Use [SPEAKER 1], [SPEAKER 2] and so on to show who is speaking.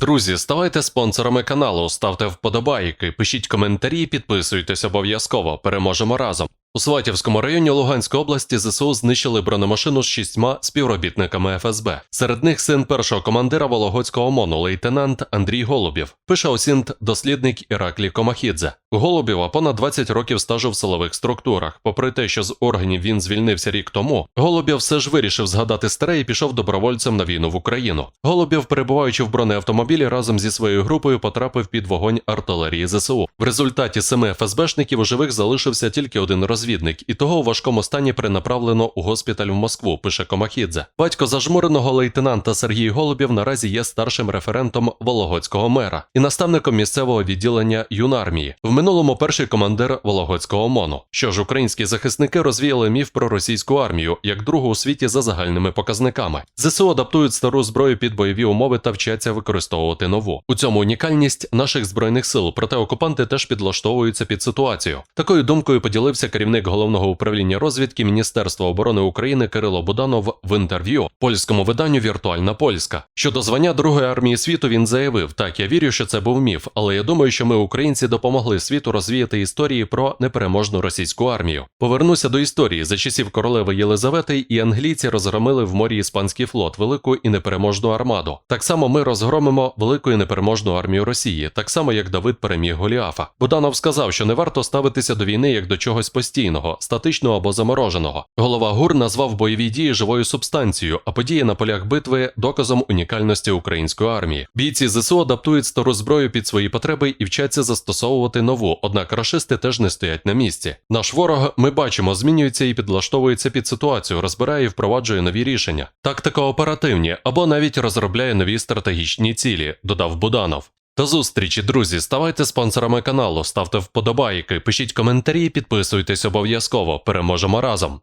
[SPEAKER 1] друзі, ставайте спонсорами каналу, ставте вподобайки, пишіть коментарі, підписуйтесь обов'язково. Переможемо разом. У Сватівському районі Луганської області ЗСУ знищили бронемашину з шістьма співробітниками ФСБ. Серед них син першого командира Вологодського ОМОНу, лейтенант Андрій Голубів. Пише осінт дослідник Іраклі Комахідзе. Голубєва понад 20 років стажу в силових структурах. Попри те, що з органів він звільнився рік тому, Голубєв все ж вирішив згадати старе і пішов добровольцем на війну в Україну. Голубєв, перебуваючи в бронеавтомобілі, разом зі своєю групою потрапив під вогонь артилерії ЗСУ. В результаті семи ФСБшників у живих залишився тільки один розвідник, і того у важкому стані перенаправлено у госпіталь в Москву. Пише Комахідзе. Батько зажмуреного лейтенанта Сергій Голубєв наразі є старшим референтом Вологодського мера і наставником місцевого відділення юнармії. В минулому перший командир Вологодського ОМОНу. Що ж, українські захисники розвіяли міф про російську армію як другу у світі за загальними показниками. ЗСУ адаптують стару зброю під бойові умови та вчаться використовувати нову. У цьому унікальність наших збройних сил, проте окупанти теж підлаштовуються під ситуацію. Такою думкою поділився керівник головного управління розвідки Міністерства оборони України Кирило Буданов в інтерв'ю польському виданню Віртуальна Польська. Щодо звання Другої армії світу він заявив: так, я вірю, що це був міф, але я думаю, що ми, українці, допомогли світу розвіяти історії про непереможну російську армію. Повернуся до історії. За часів королеви Єлизавети і англійці розгромили в морі іспанський флот, велику і непереможну армаду. Так само ми розгромимо велику і непереможну армію Росії, так само як Давид переміг Голіафа. Буданов сказав, що не варто ставитися до війни як до чогось постійного, статичного або замороженого. Голова ГУР назвав бойові дії живою субстанцією, а події на полях битви доказом унікальності української армії. Бійці ЗСУ адаптують стару зброю під свої потреби і вчаться застосовувати нову, однак рашисти теж не стоять на місці. Наш ворог, ми бачимо, змінюється і підлаштовується під ситуацію, розбирає і впроваджує нові рішення, тактика оперативні або навіть розробляє нові стратегічні цілі, додав Буданов. До зустрічі, друзі. Ставайте спонсорами каналу, ставте вподобайки, пишіть коментарі, підписуйтесь обов'язково. Переможемо разом.